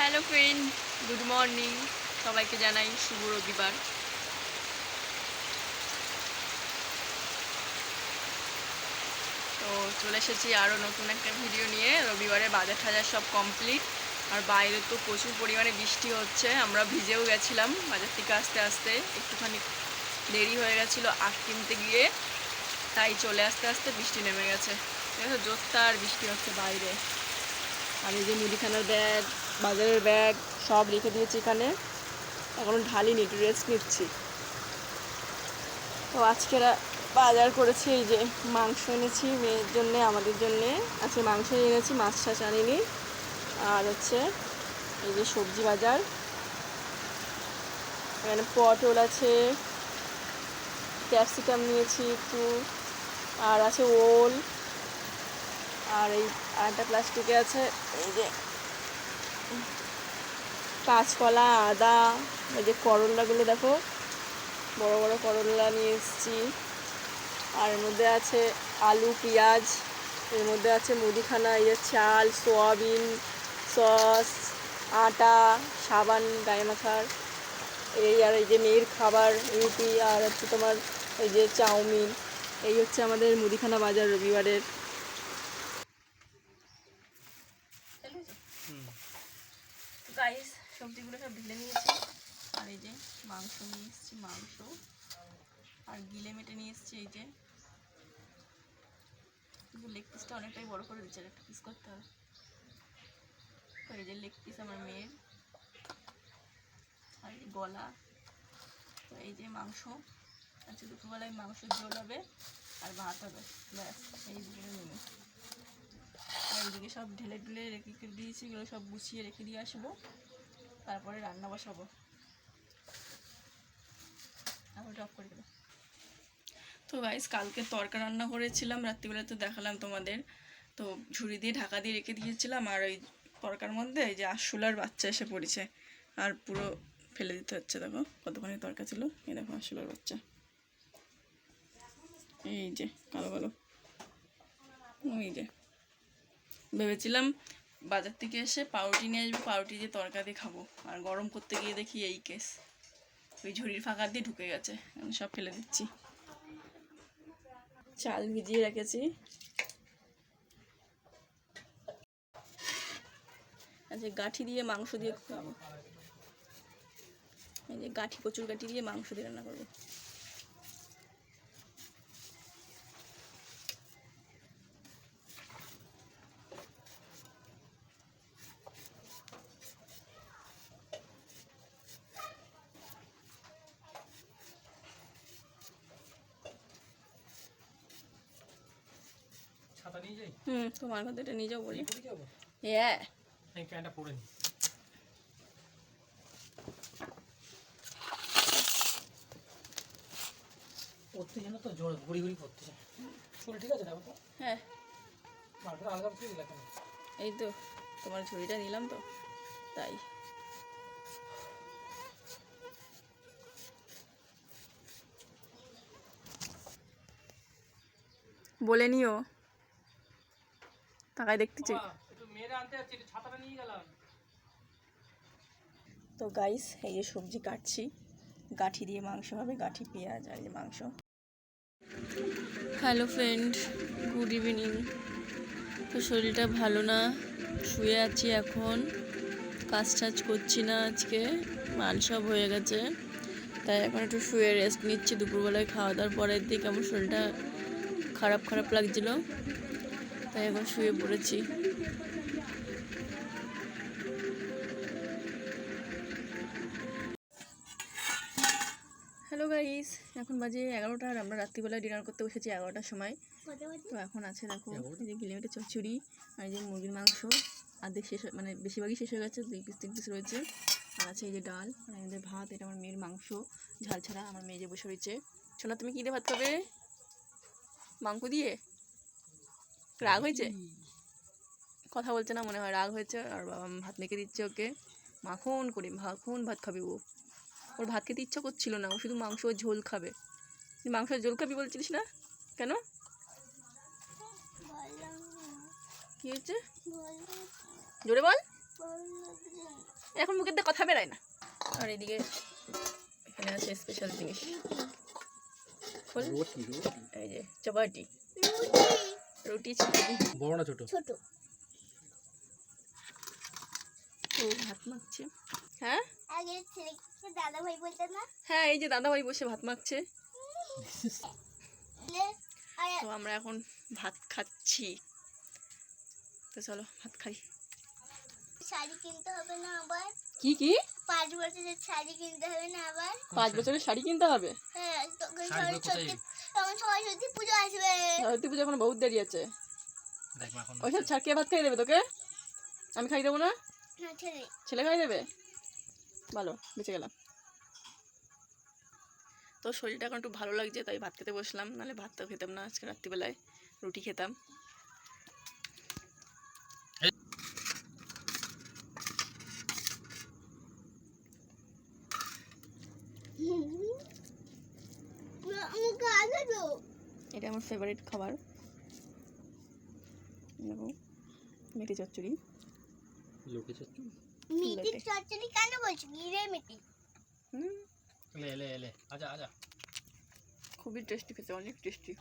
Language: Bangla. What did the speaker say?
Hello friend, good morning. সবাইকে জানাই শুভ রবিবার। তো চলে এসেছি আরও নতুন একটা ভিডিও নিয়ে। রবিবারে বাজার টাজার সব কমপ্লিট আর বাইরে তো প্রচুর পরিমাণে বৃষ্টি হচ্ছে। আমরা ভিজেও গেছিলাম বাজার থেকে আসতে আসতে। একটুখানি দেরি হয়ে গেছিল আখ কিনতে গিয়ে। তাই চলে আসতে আসতে বৃষ্টি নেমে গেছে। দেখো, জোরদার বৃষ্টি হচ্ছে বাইরে। আর এই যে মুদিখানার ব্যাগ বাজারের ব্যাগ সব রেখে দিয়েছি এখানে। এখনও ঢালিনি, একটু রেস্ট নিচ্ছি। তো আজকে বাজার করেছি, এই যে মাংস এনেছি মেয়ের জন্যে, আমাদের জন্যে। আজকে মাংস এনেছি, মাছ টাছ আনিনি। আর হচ্ছে এই যে সবজি বাজার। এখানে পটল আছে, ক্যাপসিকাম নিয়েছি একটু, আর আছে ওল। আর এই আরেকটা প্লাস্টিকে আছে, এই যে কাঁচকলা, আদা, এই যে করলাগুলো দেখো, বড় বড় করলা নিয়ে এসেছি। আর এর মধ্যে আছে আলু, পেঁয়াজ, এর মধ্যে আছে মুদিখানা, এই যে চাল, সোয়াবিন, সস, আটা, সাবান গায়ে মাখার এই আর এই যে মেয়ের খাবার, রুটি, আর হচ্ছে তোমার এই যে চাউমিন। এই হচ্ছে আমাদের মুদিখানা বাজার রবিবারের। গাইস সবজিগুলো সব ঢেলে নিয়েছি। আর এই যে মাংস নিয়ে এসেছি, মাংস। আর গিলে মেটে নিয়ে এসেছি এই যে। লেগ পিসটা অনেকটাই বড় করে দিচ্ছে একটা পিস করতে হবে। তো এই যে লেগ পিস আমার মেয়ের। আর এই গলা। তো এই যে মাংস। আজকে দুপুরবেলায় মাংস ঝোল হবে আর ভাত হবে। ব্যাস, এই দুটো মেনু আর এইদিকে সব ঢেলে ঢুলে রেখে দিয়েছি, এগুলো সব গুছিয়ে রেখে দিয়ে আসব। তারপরে রান্না বসাবো। করে দেবো। তো গাইস কালকে তরকা রান্না করেছিলাম, রাত্রিবেলা তো দেখালাম তোমাদের। তো ঝুড়ি দিয়ে ঢাকা দিয়ে রেখে দিয়েছিলাম, আর ওই তরকার মধ্যে এই যে আশুলার বাচ্চা এসে পড়েছে। আর পুরো ফেলে দিতে হচ্ছে, দেখো কতখানি তরকা ছিল। এই দেখো আশুলার বাচ্চা। এই যে, কালো কালো। এই যে, ভেবেছিলাম বাজার থেকে এসে পাউরুটি নিয়ে আসব, পাউরুটি দিয়ে তরকা দিয়ে খাব। আর গরম করতে গিয়ে দেখি এই কেস। ওই ঝুড়ির ফাঁকা দিয়ে ঢুকে গেছে, আমি সব ফেলে দিচ্ছি। চাল ভিজিয়ে রেখেছি। আচ্ছা গাঠি দিয়ে মাংস দিয়ে খাব। এই যে গাঠি, কচুর গাঠি দিয়ে মাংস দিয়ে রান্না করব। ছাতা নিয়ে যাই? হুম তোমার নিয়ে যাও বলি। হ্যাঁ আমি প্যান্টটা পরে নিই পড়তে যেন তো জোর ঘুরি ঘুরি পড়তে চায় চুল ঠিক আছে দেখো তো হ্যাঁ। মার্কেট আলগা করে দিলা কেন? এই তো তোমার ঝুড়িটা নিলাম তো তাই। বলে নিও তাকায় দেখতেছি বাবা, একটু মেয়েরা আনতে যাচ্ছি একটু ছাতাটা নিয়ে গেলাম। তো গাইস এই যে সবজি কাটছি। গাঠি দিয়ে মাংস হবে গাঠি পেঁয়াজ আর যে মাংস। হ্যালো ফ্রেন্ড গুড ইভিনিং তো শরীরটা ভালো না শুয়ে আছি এখন। কাজ টাজ করছি না আজকে মাল সব হয়ে গেছে। তাই এখন একটু শুয়ে রেস্ট নিচ্ছি দুপুরবেলায় খাওয়া দাওয়ার পরের দিকে আমার শরীরটা খারাপ খারাপ লাগছিল। তাই এখন শুয়ে পড়েছি। হ্যালো গাইস এখন বাজে এগারোটা আর আমরা রাত্রিবেলায় ডিনার করতে বসেছি এগারোটার সময়। তো এখন আছে দেখো এই যে গিলিমেটের চচ্চড়ি আর এই যে মুরগির মাংস। আর্ধেক শেষ হয়ে- মানে বেশিরভাগই শেষ হয়ে গেছে দুই পিস তিন পিস রয়েছে। আর আছে এই যে ডাল আর আমাদের ভাত এটা আমার মেয়ের মাংস। ঝাল ছাড়া আমার মেয়ে যে বসে রয়েছে। শোনা তুমি কী দিয়ে ভাত খাবে? মাংস দিয়ে? রাগ হয়েছে? কথা বলছে না মনে হয় রাগ হয়েছে। আর বাবা ভাত মেখে দিচ্ছে ওকে। মাখন করে মাখন ভাত খাবে ও ওর ভাত খেতে ইচ্ছা করছিল না ও শুধু মাংস ঝোল খাবে। তুই মাংস ঝোল খাবি বলছিলিস না? কেন? কি হয়েছে? জোরে বল। এখন মুখের দিয়ে কথা বেরোয় না। আর এদিকে এখানে আছে স্পেশাল জিনিস। এই যে চাপাটি। রুটি বড় না ছোট? ছোট। ও ভাত মাখছে। হ্যাঁ? আগে ছেলেকে দাদা ভাই বলতে না? হ্যাঁ এই যে দাদাভাই বসে ভাত মাখছে। তো আমরা এখন ভাত খাচ্ছি। তো চলো ভাত খাই। শাড়ি কিনতে হবে না আবার? কি কি? পাঁচ বছরের শাড়ি কিনতে হবে না আবার? পাঁচ বছরের শাড়ি কিনতে হবে? হ্যাঁ তখন? সরস্বতী তখন সরস্বতী পুজো আসবে। সরস্বতী পুজো এখন বহুত দেরি আছে। ওই ওইসব ছাড়কে ভাত খাই দেবে তোকে? আমি খাই দেবো না? না ছেলে ছেলে খাই দেবে? ভালো বেঁচে গেলাম। তো শরীরটা এখন একটু ভালো লাগছে তাই ভাত খেতে বসলাম। নাহলে ভাত তো খেতাম না আজকে রাত্রিবেলায় রুটি খেতাম আমাকে আগে তো এটা আমার ফেভারিট খাবার। দেখো মিটি চচ্চড়ি। লোকে চচ্চড়ি? মিটি চচ্চড়ি কেন বলছো? গিরে মিটি হুম। লে লে লে আজা আজা। খুবই টেস্টি খেতে অনেক টেস্টি